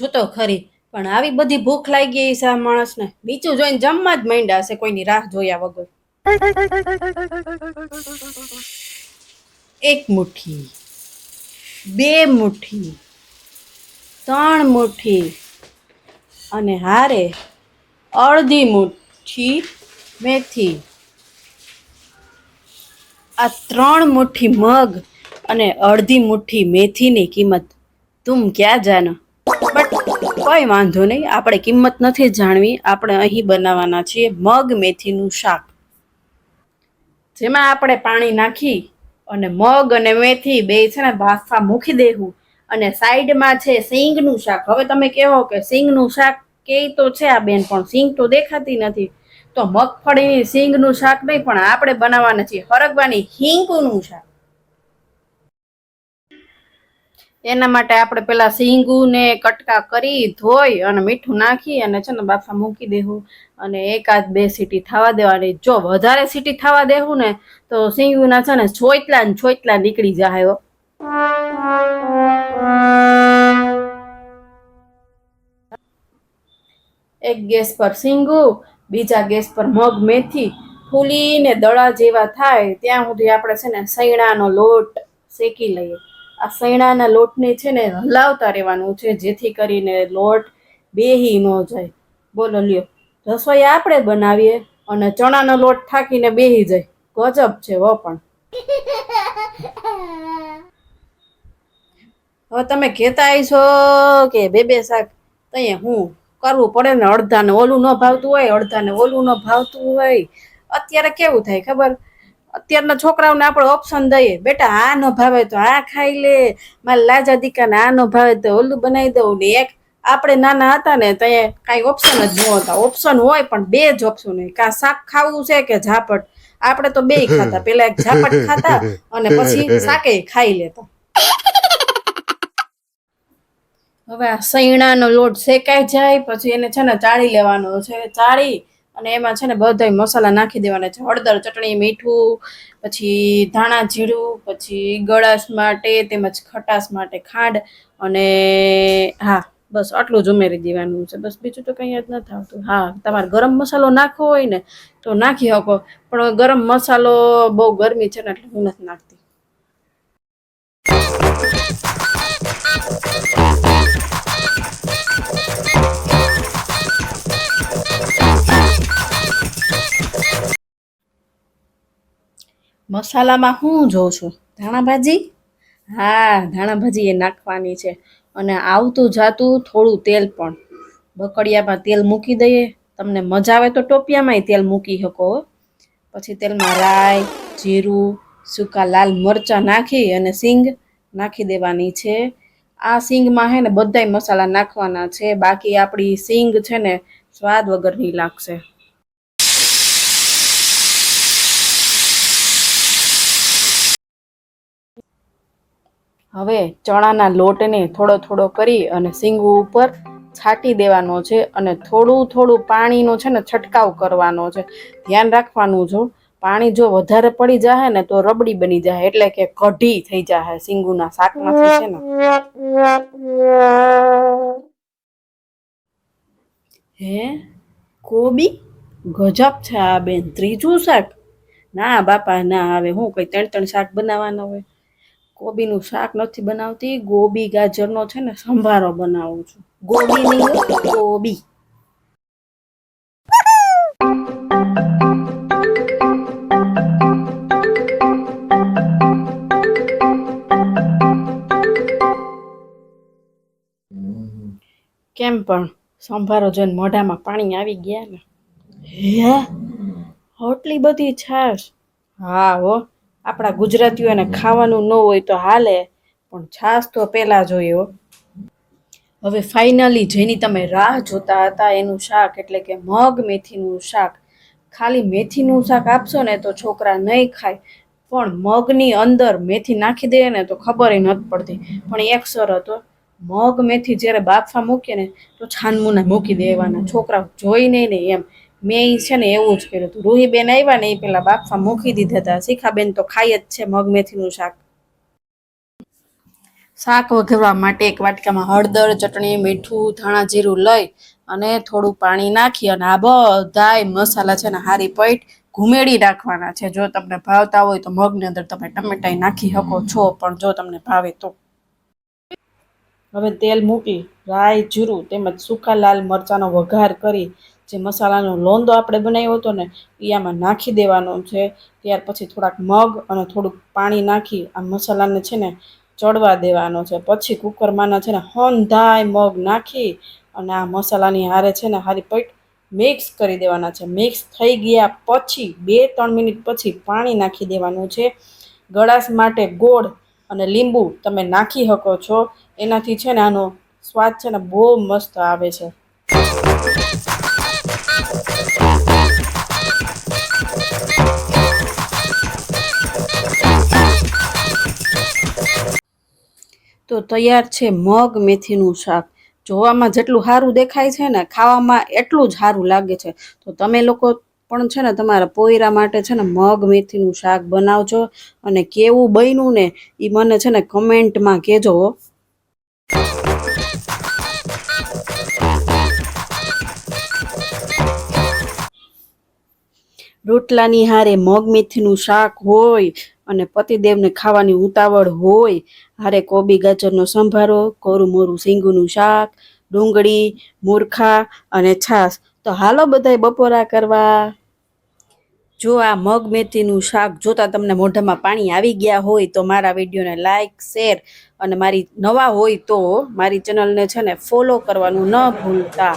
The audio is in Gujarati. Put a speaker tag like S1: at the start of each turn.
S1: જોતો ખરી. પણ આવી બધી ભૂખ લાગી ગઈ છે આ માણસને. બીજું જોઈને જમવા જ માંડ્યા હશે કોઈની રાહ જોયા વગર. એક મુઠ્ઠી. બે મુઠ્ઠી. ત્રણ મુઠ્ઠી. અને હારે અડધી મુઠ્ઠી મેથી. આ ત્રણ મુઠ્ઠી મગ અને અડધી મુઠ્ઠી મેથીની કિંમત. તું ક્યાં બટ કોઈ વાંધો નહીં. આપણે કિંમત નથી જાણવી. આપણે અહીં બનાવવાના છીએ મગ, મેથીનું શાક. જેમાં આપણે પાણી નાખી અને મગ અને મેથી બે છે ને ભાફા મૂકી દેવું અને સાઈડમાં છે સિંગનું શાક. હવે તમે કહો કે સિંગનું શાક કે તો છે આ બેન, પણ સિંગ તો દેખાતી નથી. તો મગફળીની સિંગનું શાક નહીં, પણ આપણે બનાવવાના છીએ હરગવાની હિંગનું શાક. એના માટે આપણે પેલા સિંગુને કટકા કરી ધોઈ અને મીઠું નાખી અને છે ને બાફા મૂકી દેવું અને એકાદ બે સીટી થવા દેવાની. જો વધારે સીટી થવા દેવું ને, તો સિંગુના છે ને છોઈતલા ને છોઈતલા નીકળી જાય એક ગેસ પર સિંગુ, બીજા ગેસ પર મગ, મેથી ફૂલીને દડા જેવા થાય, ત્યાં સુધી આપણે છે ને સૈણાનો લોટ શેકી લઈએ. આ સૈણાના લોટને છે ને હલાવતા રહેવાનું છે, જેથી કરીને લોટ બેહી ન જાય. બોલો, લ્યો. રસોઈ આપણે બનાવીએ અને ચણાનો લોટ થાકીને બેહી જાય. ગજબ છે હો પણ. હવે તમે કહેતા છો કે બે બે શાક તઈએ હું કરવું પડે ને અડધાને ઓલું ન ભાવતું હોય, અડધાને ઓલું ન ભાવતું હોય. અત્યારે કેવું થાય ખબર? અત્યારના છોકરાઓને આપણે ઓપ્શન દઈએ. બેટા, આ ન ભાવે તો આ ખાઈ લે. મારા લાજા દીકાને આ ન ભાવે તો ઓલું બનાવી દઉં ને એક. આપણે નાના હતા ને તો કાંઈ ઓપ્શન જ ન હતા. ઓપ્શન હોય પણ બે જ ઓપ્શન હોય. કાં શાક ખાવું છે કે ઝાપટ? આપણે તો બે ખાતા. પેલા એક ઝાપટ ખાતા અને પછી શાકે ખાઈ લેતા. હવે આ સૈણાનો લોટ શેકાઈ જાય, પછી એને છે ને ચાળી લેવાનો છે. ચાળી અને એમાં છે ને બધાય મસાલા નાખી દેવાના છે. હળદર, ચટણી, મીઠું, પછી ધાણા જીરું, પછી ગળાશ માટે, તેમજ ખટાશ માટે ખાંડ અને હા, બસ આટલું જ ઉમેરી દેવાનું છે. બસ બીજું તો કંઈ જ નથી આવતું. હા, તમારે ગરમ મસાલો નાખવો હોય ને તો નાખી શકો, પણ ગરમ મસાલો બહુ ગરમી છે ને એટલે હું નથી નાખતી. મસાલામાં હું જોઉં છું? ધાણાભાજી હા ધાણાભાજી એ નાખવાની છે. અને આવતું જાતું થોડું તેલ પણ. બકડિયામાં તેલ મૂકી દઈએ. તમને મજા આવે તો ટોપિયામાંય તેલ મૂકી શકો પછી તેલમાં રાઈ, જીરું, સૂકા લાલ મરચાં નાખી અને સિંગ નાખી દેવાની છે. આ સિંગમાં હે ને બધાય મસાલા નાખવાના છે. બાકી આપણી સિંગ છે ને સ્વાદ વગરની લાગશે. હવે ચણાના લોટને થોડો થોડો કરી અને સિંગુ ઉપર છાંટી દેવાનો છે અને થોડું થોડું પાણીનો છે ને છંટકાવ કરવાનો છે. ધ્યાન રાખવાનું જો, પાણી જો વધારે પડી જાય ને તો રબડી બની જાય એટલે કે કઢી થઈ જાય સિંગુના શાકમાંથી છે ને. હે, કોબી? ગજબ છે આ બેન. ત્રીજું શાક? ના બાપા, ના આવે. હું કઈ ત્રણ ત્રણ શાક બનાવવાના હોય? કોબીનું શાક નથી બનાવતી ગોબી ગાજરનો છે ને સંભારો બનાવું છું. ગોબી નહીં ગોબી. કેમ પણ સંભારો જોઈને મોઢામાં પાણી આવી ગયા ને? હે? આટલી બધી છાશ. હા હો. આપણા ગુજરાતીઓને ખાવાનું ન હોય તો હાલે, પણ છાશ તો પહેલાં જોઈએ હવે ફાઇનલી જેની તમે રાહ જોતા હતા, એનું શાક એટલે કે મગ મેથીનું શાક. ખાલી મેથીનું શાક આપશો ને તો છોકરા નહીં ખાય, પણ મગની અંદર મેથી નાખી દે ને તો ખબર નથી પડતી. પણ એક સર હતો મગ મેથી જ્યારે બાફા મૂકીએ ને તો છાનમુના મૂકી દેવાના. છોકરા નહીં ને એમ. મેં છે ને એવું જ કર્યું હતું રૂહીબેન આવ્યા ને એ પેલા બાફવા મૂકી દીધા હતા શિખાબેન તો ખાય જ છે મગ મેથીનું શાક. શાક વઘારવા માટે એક વાટકામાં હળદર ચટણી મીઠું ધાણા જીરું લઈ અને થોડું પાણી નાખી અને આ બધાય મસાલા છે ને હારી પૈટ ઘુમેડી નાખવાના છે. જો તમને ભાવતા હોય તો મગની અંદર તમે ટમેટાઈ નાખી શકો છો પણ જો તમને ભાવે તો. હવે તેલ મૂકી રાઈ જીરું તેમજ સૂકા લાલ મરચાંનો વઘાર કરી જે મસાલાનો લોંદો આપણે બનાવ્યો હતો ને એ આમાં નાખી દેવાનો છે. ત્યાર પછી થોડાક મગ અને થોડુંક પાણી નાખી આ મસાલાને છે ને ચડવા દેવાનો છે. પછી કુકરમાંના છે ને હંધાય મગ નાખી અને આ મસાલાની હારે છે ને હારી પૈટ મિક્સ કરી દેવાના છે. મિક્સ થઈ ગયા પછી બે ત્રણ મિનિટ પછી પાણી નાખી દેવાનું છે. ગળાશ માટે ગોળ અને લીંબુ તમે નાખી શકો છો. એનાથી છે ને આનો સ્વાદ છે ને બહુ મસ્ત આવે છે. તો તૈયાર છે મગ, મેથીનું શાક. જોવામાં જેટલું સારું દેખાય છે ને, ખાવામાં એટલું જ સારું લાગે છે. તો તમે લોકો પણ છે ને તમારા પોયરા માટે છે ને મગ, મેથીનું શાક બનાવજો અને કેવું બન્યું ને એ મને છે ને કમેન્ટમાં કહેજો રોટલાની હારે મગ, મેથીનું શાક હોય અને પતિદેવને ખાવાની ઉતાવળ હોય, હારે કોબી ગાજરનો સંભારો, કોરું મોરું સિંગુનું શાક, ડુંગળી, મૂર્ખા અને છાશ. તો હાલો બધાય બપોરા કરવા. જો આ મગ મેથીનું શાક જોતા તમને મોઢામાં પાણી આવી ગયા હોય, તો મારા વિડીયોને લાઈક, શેર અને મારી નવા હોય તો મારી ચેનલને છે ને ફોલો કરવાનું ન ભૂલતા.